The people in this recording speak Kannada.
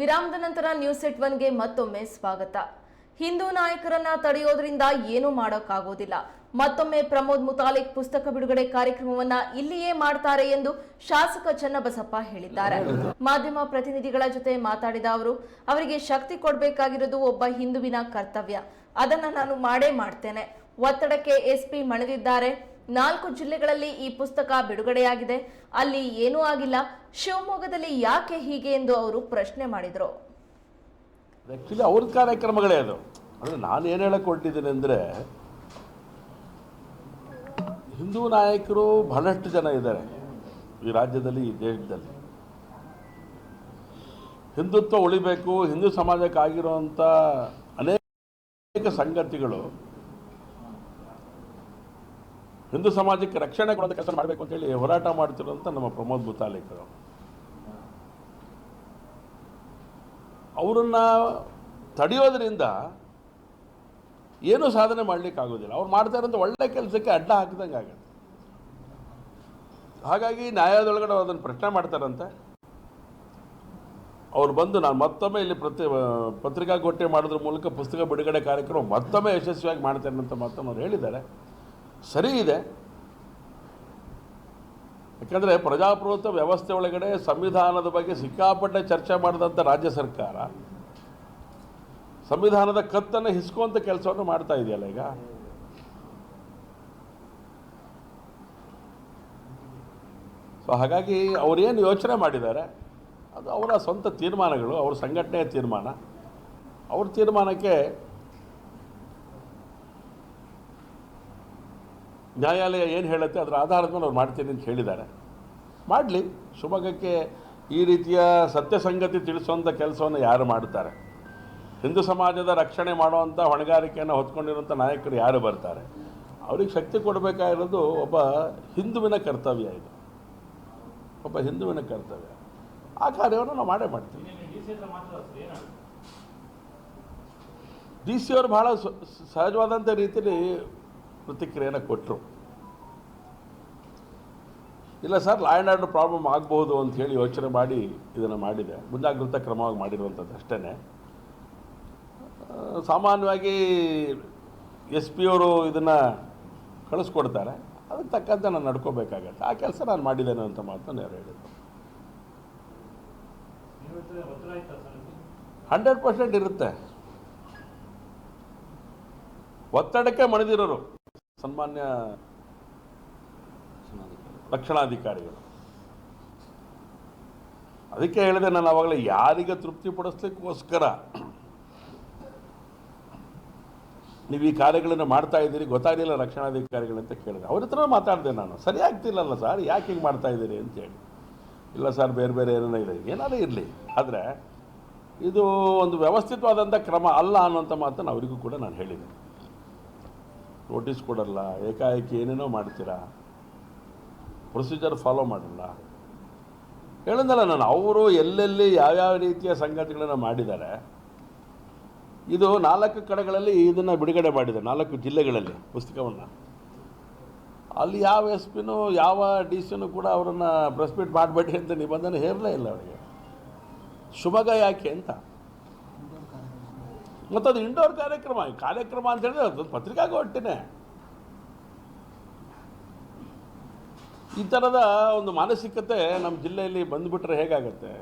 ವಿರಾಮದ ನಂತರ ನ್ಯೂಸ್ ಎಟ್ ಒನ್ಗೆ ಮತ್ತೊಮ್ಮೆ ಸ್ವಾಗತ. ಹಿಂದೂ ನಾಯಕರನ್ನ ತಡೆಯೋದ್ರಿಂದ ಏನೂ ಮಾಡೋಕ್ಕಾಗೋದಿಲ್ಲ. ಮತ್ತೊಮ್ಮೆ ಪ್ರಮೋದ್ ಮುತಾಲಿಕ್ ಪುಸ್ತಕ ಬಿಡುಗಡೆ ಕಾರ್ಯಕ್ರಮವನ್ನ ಇಲ್ಲಿಯೇ ಮಾಡ್ತಾರೆ ಎಂದು ಶಾಸಕ ಚನ್ನಬಸಪ್ಪ ಹೇಳಿದ್ದಾರೆ. ಮಾಧ್ಯಮ ಪ್ರತಿನಿಧಿಗಳ ಜೊತೆ ಮಾತಾಡಿದ ಅವರು, ಅವರಿಗೆ ಶಕ್ತಿ ಕೊಡಬೇಕಾಗಿರೋದು ಒಬ್ಬ ಹಿಂದುವಿನ ಕರ್ತವ್ಯ. ಅದನ್ನ ನಾನು ಮಾಡೇ ಮಾಡ್ತೇನೆ. ಒತ್ತಡಕ್ಕೆ ಎಸ್ಪಿ ಮಣಿದಿದ್ದಾರೆ. ನಾಲ್ಕು ಜಿಲ್ಲೆಗಳಲ್ಲಿ ಈ ಪುಸ್ತಕ ಬಿಡುಗಡೆಯಾಗಿದೆ. ಅಲ್ಲಿ ಏನೂ ಆಗಿಲ್ಲ. ಶಿವಮೊಗ್ಗದಲ್ಲಿ ಯಾಕೆ ಹೀಗೆ ಎಂದು ಅವರು ಪ್ರಶ್ನೆ ಮಾಡಿದರು. ಆ್ಯಕ್ಚುಲಿ ಅವ್ರ ಕಾರ್ಯಕ್ರಮಗಳೇ ಅದು. ಅಂದರೆ ನಾನು ಏನು ಹೇಳಕ್ಕೆ ಅಂದರೆ, ಹಿಂದೂ ನಾಯಕರು ಬಹಳಷ್ಟು ಜನ ಇದ್ದಾರೆ ಈ ರಾಜ್ಯದಲ್ಲಿ, ಈ ದೇಶದಲ್ಲಿ. ಹಿಂದುತ್ವ ಉಳಿಬೇಕು, ಹಿಂದೂ ಸಮಾಜಕ್ಕಾಗಿರುವಂಥ ಅನೇಕ ಸಂಗತಿಗಳು ಹಿಂದೂ ಸಮಾಜಕ್ಕೆ ರಕ್ಷಣೆ ಕೊಡೋದು ಕೆಲಸ ಮಾಡಬೇಕು ಅಂತೇಳಿ ಹೋರಾಟ ಮಾಡ್ತಿರೋಂಥ ನಮ್ಮ ಪ್ರಮೋದ್ ಭೂತಾಲೇಖರು ಅವರನ್ನು ತಡೆಯೋದ್ರಿಂದ ಏನೂ ಸಾಧನೆ ಮಾಡ್ಲಿಕ್ಕೆ ಆಗೋದಿಲ್ಲ ಅವ್ರು ಮಾಡ್ತಾ ಇರೋಂಥ ಒಳ್ಳೆ ಕೆಲಸಕ್ಕೆ ಅಡ್ಡ ಹಾಕಿದಂಗೆ ಆಗುತ್ತೆ. ಹಾಗಾಗಿ ನ್ಯಾಯಾಲಯದೊಳಗಡೆ ಅದನ್ನು ಪ್ರಶ್ನೆ ಮಾಡ್ತಾರಂತೆ. ಅವ್ರು ಬಂದು ನಾನು ಮತ್ತೊಮ್ಮೆ ಇಲ್ಲಿ ಪ್ರತಿ, ಪತ್ರಿಕಾಗೋಷ್ಠಿ ಮಾಡೋದ್ರ ಮೂಲಕ ಪುಸ್ತಕ ಬಿಡುಗಡೆ ಕಾರ್ಯಕ್ರಮ ಮತ್ತೊಮ್ಮೆ ಯಶಸ್ವಿಯಾಗಿ ಮಾಡ್ತೇನೆ ಅಂತ ಮಾತನ್ನು ಅವ್ರು ಹೇಳಿದ್ದಾರೆ. ಸರಿ ಇದೆ. ಯಾಕಂದರೆ ಪ್ರಜಾಪ್ರಭುತ್ವ ವ್ಯವಸ್ಥೆ ಒಳಗಡೆ ಸಂವಿಧಾನದ ಬಗ್ಗೆ ಸಿಕ್ಕಾಪಟ್ಟೆ ಚರ್ಚೆ ಮಾಡಿದಂಥ ರಾಜ್ಯ ಸರ್ಕಾರ ಸಂವಿಧಾನದ ಕತ್ತನ್ನು ಹಿಸ್ಕುವಂಥ ಕೆಲಸವನ್ನು ಮಾಡ್ತಾ ಇದೆಯಲ್ಲ ಈಗ? ಸೊ ಹಾಗಾಗಿ ಅವರೇನು ಯೋಚನೆ ಮಾಡಿದ್ದಾರೆ? ಅದು ಅವರ ಸ್ವಂತ ತೀರ್ಮಾನಗಳು, ಅವ್ರ ಸಂಘಟನೆಯ ತೀರ್ಮಾನ. ಅವ್ರ ತೀರ್ಮಾನಕ್ಕೆ ನ್ಯಾಯಾಲಯ ಏನು ಹೇಳುತ್ತೆ, ಅದರ ಆಧಾರದ ಮೇಲೆ ಅವ್ರು ಮಾಡ್ತೀನಿ ಅಂತ ಹೇಳಿದ್ದಾರೆ. ಮಾಡಲಿ, ಶಿವಮೊಗ್ಗಕ್ಕೆ ಈ ರೀತಿಯ ಸತ್ಯ ಸಂಗತಿ ತಿಳಿಸುವಂಥ ಕೆಲಸವನ್ನು ಯಾರು ಮಾಡ್ತಾರೆ ಹಿಂದೂ ಸಮಾಜದ ರಕ್ಷಣೆ ಮಾಡುವಂಥ ಹೊಣೆಗಾರಿಕೆಯನ್ನು ಹೊತ್ಕೊಂಡಿರುವಂಥ ನಾಯಕರು ಯಾರು ಬರ್ತಾರೆ? ಅವ್ರಿಗೆ ಶಕ್ತಿ ಕೊಡಬೇಕಾಗಿರೋದು ಒಬ್ಬ ಹಿಂದುವಿನ ಕರ್ತವ್ಯ ಇದು. ಒಬ್ಬ ಹಿಂದುವಿನ ಕರ್ತವ್ಯ. ಆ ಕಾರ್ಯವನ್ನು ನಾವು ಮಾಡೇ ಮಾಡ್ತೀವಿ. ಡಿ ಸಿ ಅವರು ಬಹಳ ಸಹಜವಾದಂಥ ರೀತಿಯಲ್ಲಿ ಪ್ರತಿಕ್ರಿಯೆಯನ್ನು ಕೊಟ್ಟರು ಇಲ್ಲ sir law and order problem ಆಗ್ಬೋದು ಅಂತ ಹೇಳಿ ಯೋಚನೆ ಮಾಡಿ ಇದನ್ನು ಮಾಡಿದೆ. ಮುಂಜಾಗ್ರತಾ ಕ್ರಮವಾಗಿ ಮಾಡಿರುವಂಥದ್ದು ಅಷ್ಟೇ ಸಾಮಾನ್ಯವಾಗಿ ಎಸ್ ಪಿ ಅವರು ಇದನ್ನು ಕಳಿಸ್ಕೊಡ್ತಾರೆ. ಅದಕ್ಕೆ ತಕ್ಕಂತೆ ನಾನು ನಡ್ಕೋಬೇಕಾಗತ್ತೆ. ಆ ಕೆಲಸ ನಾನು ಮಾಡಿದ್ದೇನೆ ಅಂತ ಮಾತನ್ನು ಯಾರು ಹೇಳಿದ್ರು ಹಂಡ್ರೆಡ್ ಪರ್ಸೆಂಟ್ ಇರುತ್ತೆ. ಒತ್ತಡಕ್ಕೆ ಮಣಿದಿರೋರು. ಸನ್ಮಾನ್ಯ ರಕ್ಷಣಾಧಿಕಾರಿಗಳು. ಅದಕ್ಕೆ ಹೇಳಿದೆ, ನಾನು ಅವಾಗಲೇ ಯಾರಿಗೆ ತೃಪ್ತಿಪಡಿಸ್ಲಿಕ್ಕೋಸ್ಕರ ನೀವು ಈ ಕಾರ್ಯಗಳನ್ನು ಮಾಡ್ತಾ ಇದ್ದೀರಿ ಗೊತ್ತಾಗಲಿಲ್ಲ ಅಂತ ಕೇಳಿದೆ. ಅವ್ರ ಹತ್ರ ಮಾತಾಡಿದೆ ನಾನು. ಸರಿ ಆಗ್ತಿಲ್ಲಲ್ಲ ಸರ್, ಯಾಕೆ ಹಿಂಗೆ ಮಾಡ್ತಾ ಇದ್ದೀರಿ ಅಂತೇಳಿ ಇಲ್ಲ ಸರ್, ಬೇರೆ ಬೇರೆ ಏನೇನೋ ಇದೆ. ಏನಾದರೂ ಇರಲಿ. ಆದರೆ ಇದು ಒಂದು ವ್ಯವಸ್ಥಿತವಾದಂಥ ಕ್ರಮ ಅಲ್ಲ ಅನ್ನೋಂಥ ಮಾತನ್ನು ಅವರಿಗೂ ಕೂಡ ನಾನು ಹೇಳಿದೆ. ನೋಟಿಸ್ ಕೊಡಲ್ಲ, ಏಕಾಏಕಿ ಏನೇನೋ ಮಾಡ್ತೀರಾ? ಪ್ರೊಸೀಜರ್ ಫಾಲೋ ಮಾಡಲ್ಲ. ಹೇಳಂದಲ್ಲ ನಾನು, ಅವರು ಎಲ್ಲೆಲ್ಲಿ ಯಾವ್ಯಾವ ರೀತಿಯ ಸಂಗತಿಗಳನ್ನು ಮಾಡಿದ್ದಾರೆ. ಇದು ನಾಲ್ಕು ಕಡೆಗಳಲ್ಲಿ ಇದನ್ನು ಬಿಡುಗಡೆ ಮಾಡಿದೆ, ನಾಲ್ಕು ಜಿಲ್ಲೆಗಳಲ್ಲಿ ಪುಸ್ತಕವನ್ನು. ಅಲ್ಲಿ ಯಾವ ಎಸ್ ಪಿನೂ, ಯಾವ ಡಿ ಸಿನೂ ಕೂಡ ಅವರನ್ನು ಪ್ರೆಸ್ಮೀಟ್ ಮಾಡಬೇಡಿ ಅಂತ ನಿಬಂಧನೆ ಹೇರಲೇ ಇಲ್ಲ ಅವರಿಗೆ. ಶಿವಮೊಗ್ಗ ಯಾಕೆ ಅಂತ. ಮತ್ತು ಅದು ಇಂಡೋರ್ ಕಾರ್ಯಕ್ರಮ, ಈ ಕಾರ್ಯಕ್ರಮ ಅಂತ ಹೇಳಿದ್ರೆ ಅದು ಹೊಟ್ಟಿನೇ. ಈ ಥರದ ಒಂದು ಮಾನಸಿಕತೆ ನಮ್ಮ ಜಿಲ್ಲೆಯಲ್ಲಿ ಬಂದುಬಿಟ್ರೆ ಹೇಗಾಗತ್ತೆ?